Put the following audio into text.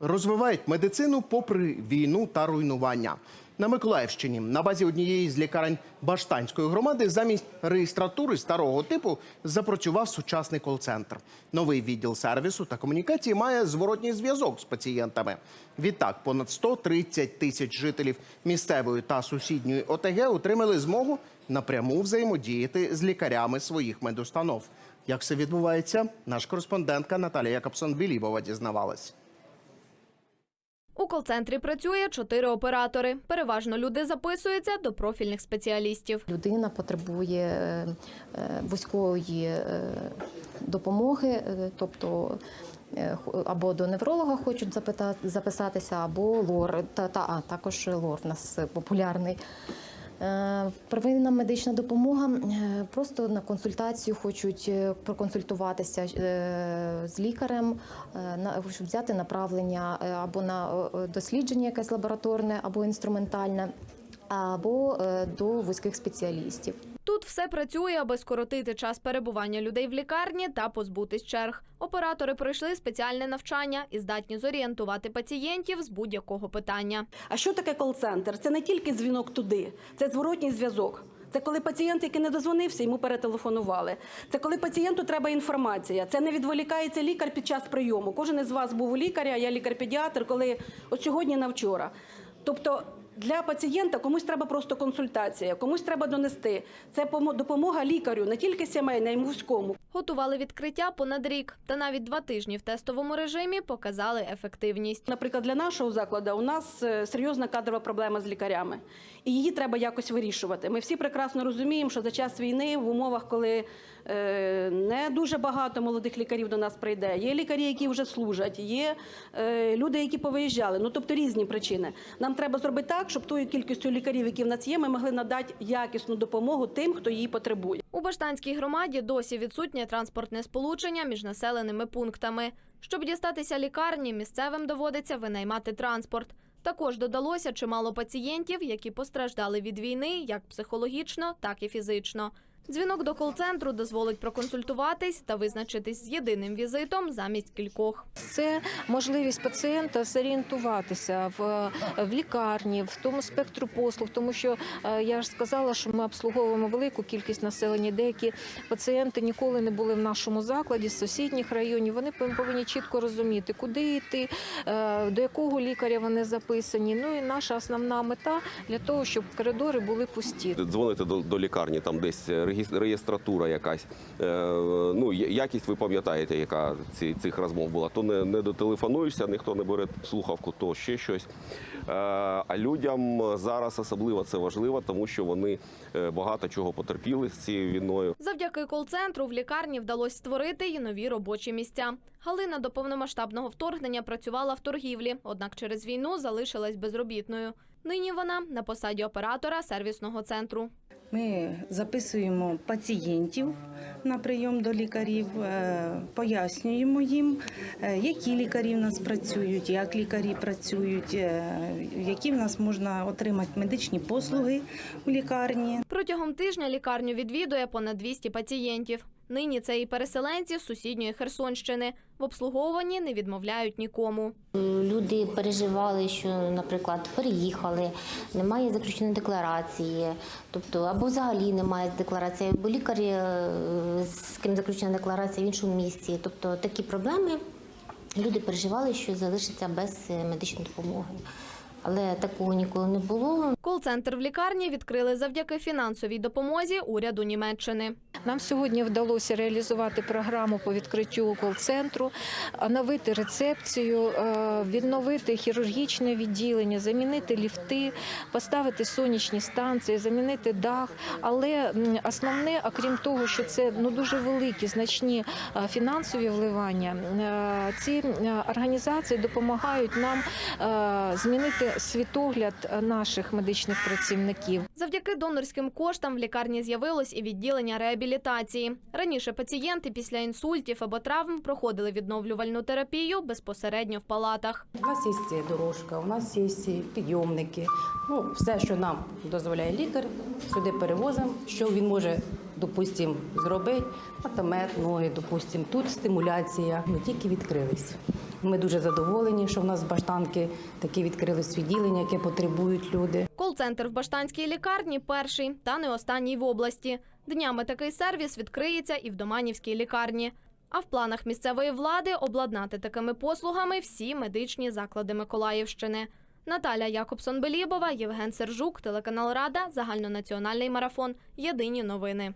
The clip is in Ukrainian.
розвивають медицину попри війну та руйнування. На Миколаївщині на базі однієї з лікарень Баштанської громади замість реєстратури старого типу запрацював сучасний кол-центр. Новий відділ сервісу та комунікації має зворотній зв'язок з пацієнтами. Відтак, понад 130 тисяч жителів місцевої та сусідньої ОТГ отримали змогу напряму взаємодіяти з лікарями своїх медустанов. Як все відбувається, наш кореспондентка Наталія Якобсон-Білібова дізнавалась. Кол-центрі працює чотири оператори. Переважно люди записуються до профільних спеціалістів. Людина потребує е, е, вузької е, допомоги, тобто або до невролога хочуть записатися, або лор, та, та, а також лор в нас популярний. Е, Первинна медична допомога е, просто на консультацію хочуть е, проконсультуватися з лікарем, щоб взяти направлення або на дослідження якесь лабораторне, або інструментальне, або до вузьких спеціалістів. Тут все працює, аби скоротити час перебування людей в лікарні та позбутись черг. Оператори пройшли спеціальне навчання і здатні зорієнтувати пацієнтів з будь-якого питання. А що таке кол-центр? Це не тільки дзвінок туди, це зворотній зв'язок. Це коли пацієнт, який не дозвонився, йому перетелефонували. Це коли пацієнту треба інформація. Це не відволікається лікар під час прийому. Кожен із вас був у лікаря, я лікар-педіатр, коли от сьогодні на вчора. Тобто для пацієнта комусь треба просто консультація, комусь треба донести. Це помо- допомога лікарю, не тільки сімейна, а й вузькому. Готували відкриття понад рік, та навіть два тижні в тестовому режимі показали ефективність. Наприклад, для нашого закладу у нас е, серйозна кадрова проблема з лікарями, і її треба якось вирішувати. Ми всі прекрасно розуміємо, що за час війни, в умовах, коли е, не дуже багато молодих лікарів до нас прийде, є лікарі, які вже служать, є е, люди, які повиїжджали. Ну тобто різні причини. Нам треба зробити так, щоб тою кількістю лікарів, які в нас є, ми могли надати якісну допомогу тим, хто її потребує. У Баштанській громаді досі відсутнє транспортне сполучення між населеними пунктами. Щоб дістатися лікарні, місцевим доводиться винаймати транспорт. Також додалося чимало пацієнтів, які постраждали від війни як психологічно, так і фізично. Дзвінок до кол-центру дозволить проконсультуватись та визначитись з єдиним візитом замість кількох. Це можливість пацієнта зорієнтуватися в, в лікарні, в тому спектру послуг, тому що е, я ж сказала, що ми обслуговуємо велику кількість населення. Деякі пацієнти ніколи не були в нашому закладі з сусідніх районів. Вони пов- повинні чітко розуміти, куди йти, е, до якого лікаря вони записані. Ну і наша основна мета для того, щоб коридори були пусті. Дзвоните до, до лікарні, там десь реєстратура якась. Е, ну, якість ви пам'ятаєте, яка ці, цих розмов була. То не, не дотелефонуєшся, ніхто не бере слухавку, то ще щось. Е, а людям зараз особливо це важливо, тому що вони е, багато чого потерпіли з цією війною. Завдяки кол-центру в лікарні вдалося створити й нові робочі місця. Галина до повномасштабного вторгнення працювала в торгівлі, однак через війну залишилась безробітною. Нині вона на посаді оператора сервісного центру. Ми записуємо пацієнтів на прийом до лікарів, е, пояснюємо їм, е, які лікарі в нас працюють, як лікарі працюють, е, які в нас можна отримати медичні послуги у лікарні. Протягом тижня лікарню відвідує понад 200 пацієнтів. Нині це і переселенці з сусідньої Херсонщини. В обслуговуванні не відмовляють нікому. Люди переживали, що, наприклад, переїхали, немає заключеної декларації, тобто або взагалі немає декларації, або лікар е, з ким заключена декларація в іншому місці. Тобто такі проблеми люди переживали, що залишаться без е, медичної допомоги. Але такого ніколи не було. Кол-центр в лікарні відкрили завдяки фінансовій допомозі уряду Німеччини. Нам сьогодні вдалося реалізувати програму по відкриттю кол-центру, оновити рецепцію, е, відновити хірургічне відділення, замінити ліфти, поставити сонячні станції, замінити дах. Але основне, окрім того, що це ну дуже великі значні е, фінансові вливання, е, ці організації допомагають нам змінити світогляд наших медичних працівників. Завдяки донорським коштам в лікарні з'явилось і відділення реабілітації. Раніше пацієнти після інсультів або травм проходили відновлювальну терапію безпосередньо в палатах. У нас є дорожка, у нас є підйомники. Ну, все, що нам дозволяє лікар, сюди перевозимо, що він може, допустимо, зробити. Атомет, ноги, допустимо, тут стимуляція. Ми тільки відкрились. Ми дуже задоволені, що в нас баштанки такі відкрились відділення, яке потребують люди. Кол-центр в Баштанській лікарні перший та не останній в області. Днями такий сервіс відкриється і в Доманівській лікарні. А в планах місцевої влади обладнати такими послугами всі медичні заклади Миколаївщини. Наталя Якобсон-Белібова, Євген Сержук, телеканал Рада, загальнонаціональний марафон. Єдині новини.